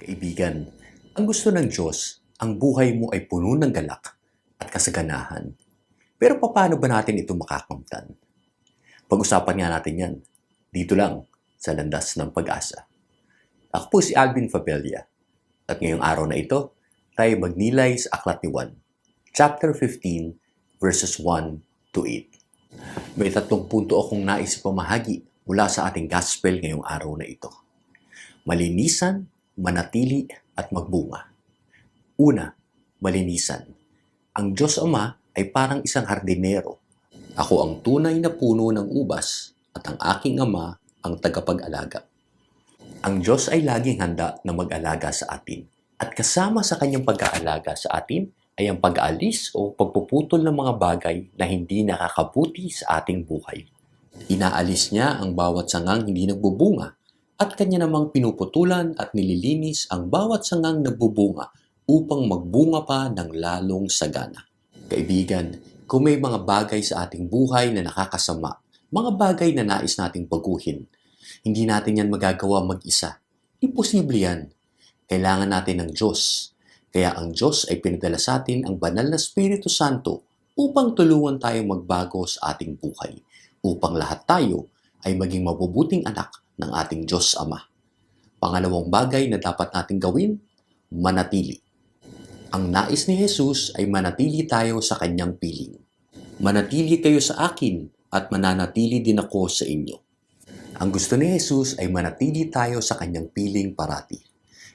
Kaibigan, ang gusto ng Diyos, ang buhay mo ay puno ng galak at kasaganahan. Pero paano ba natin ito makakamtan? Pag-usapan nga natin yan. Dito lang, sa landas ng pag-asa. Ako po si Alvin Fabella. At ngayong araw na ito, tayo magnilay sa Aklat ni Juan, chapter 15, verses 1 to 8. May tatlong punto akong nais pamahagi mula sa ating gospel ngayong araw na ito. Malinisan, manatili, at magbunga. Una, malinisan. Ang Diyos Ama ay parang isang hardinero. Ako ang tunay na puno ng ubas at ang aking Ama ang tagapag-alaga. Ang Diyos ay laging handa na mag-alaga sa atin. At kasama sa kanyang pag-aalaga sa atin ay ang pag-aalis o pagpuputol ng mga bagay na hindi nakakabuti sa ating buhay. Inaalis niya ang bawat sangang hindi nagbubunga at kanya namang pinuputulan at nililinis ang bawat sangang nagbubunga upang magbunga pa ng lalong sagana. Kaibigan, kung may mga bagay sa ating buhay na nakakasama, mga bagay na nais nating baguhin, hindi natin yan magagawa mag-isa. Imposible yan. Kailangan natin ng Diyos. Kaya ang Diyos ay pinadala sa atin ang banal na Espiritu Santo upang tulungan tayo magbago sa ating buhay. Upang lahat tayo ay maging mabubuting anak ng ating Diyos Ama. Pangalawang bagay na dapat natin gawin, manatili. Ang nais ni Jesus ay manatili tayo sa kanyang piling. Manatili kayo sa akin at mananatili din ako sa inyo. Ang gusto ni Jesus ay manatili tayo sa kanyang piling parati.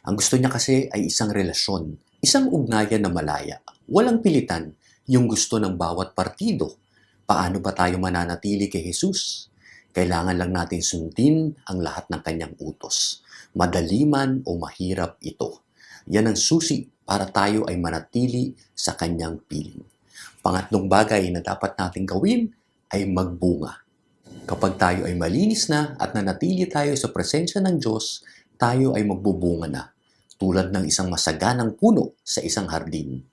Ang gusto niya kasi ay isang relasyon, isang ugnayan na malaya, walang pilitan, yung gusto ng bawat partido. Paano ba tayo mananatili kay Jesus? Kailangan lang natin sundin ang lahat ng kanyang utos. Madali man o mahirap ito. Yan ang susi para tayo ay manatili sa kanyang piling. Pangatlong bagay na dapat natin gawin ay magbunga. Kapag tayo ay malinis na at nanatili tayo sa presensya ng Diyos, tayo ay magbubunga na, tulad ng isang masaganang puno sa isang hardin.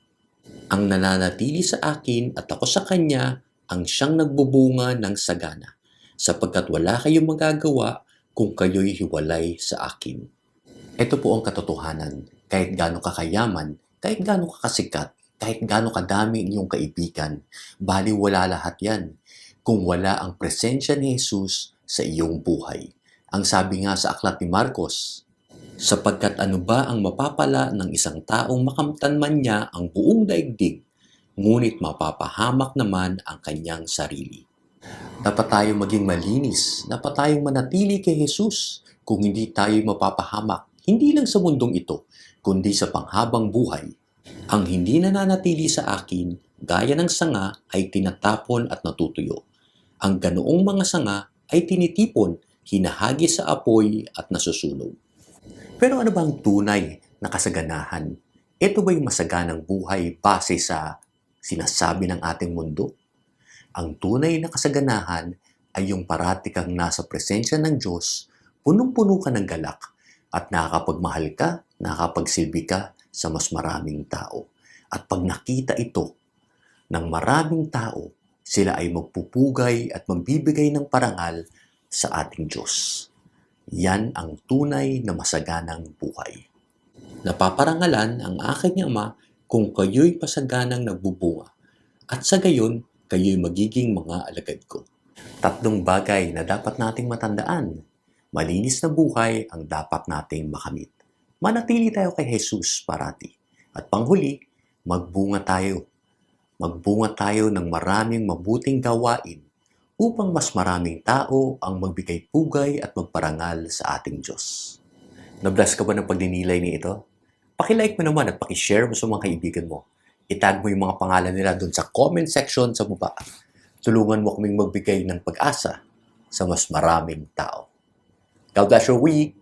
Ang nananatili sa akin at ako sa Kanya ang siyang nagbubunga ng sagana, sapagkat wala kayong magagawa kung kayo'y hiwalay sa akin. Ito po ang katotohanan, kahit gaano kakayaman, kahit gaano kakasikat, kahit gaano kadami inyong kaibigan, bali wala lahat yan kung wala ang presensya ni Jesus sa iyong buhay. Ang sabi nga sa aklat ni Marcos, sapagkat ano ba ang mapapala ng isang taong makamtan man niya ang buong daigdig, ngunit mapapahamak naman ang kanyang sarili. Dapat tayo maging malinis, dapat tayong manatili kay Jesus kung hindi tayo mapapahamak, hindi lang sa mundong ito, kundi sa panghabang buhay. Ang hindi nananatili sa akin, gaya ng sanga, ay tinatapon at natutuyo. Ang ganoong mga sanga ay tinitipon, hinahagi sa apoy at nasusunog. Pero ano ba ang tunay na kasaganahan? Ito ba'y masaganang buhay base sa sinasabi ng ating mundo? Ang tunay na kasaganahan ay yung parati kang nasa presensya ng Diyos, punong-puno ka ng galak, at nakakapagmahal ka, nakakapagsilbi ka sa mas maraming tao. At pag nakita ito ng maraming tao, sila ay magpupugay at magbibigay ng parangal sa ating Diyos. Yan ang tunay na masaganang buhay. Napaparangalan ang aking Ama kung kayo'y pasaganang nagbubunga at sa gayon, kayo'y magiging mga alagad ko. Tatlong bagay na dapat nating matandaan. Malinis na buhay ang dapat nating makamit. Manatili tayo kay Jesus parati. At panghuli, magbunga tayo. Magbunga tayo ng maraming mabuting gawain upang mas maraming tao ang magbigay pugay at magparangal sa ating Diyos. Nabless ka ba ng pagninilay ni ito? Pakilike mo naman at pakishare mo sa mga kaibigan mo. Itag mo yung mga pangalan nila doon sa comment section sa baba. Tulungan mo kaming magbigay ng pag-asa sa mas maraming tao. God bless your week!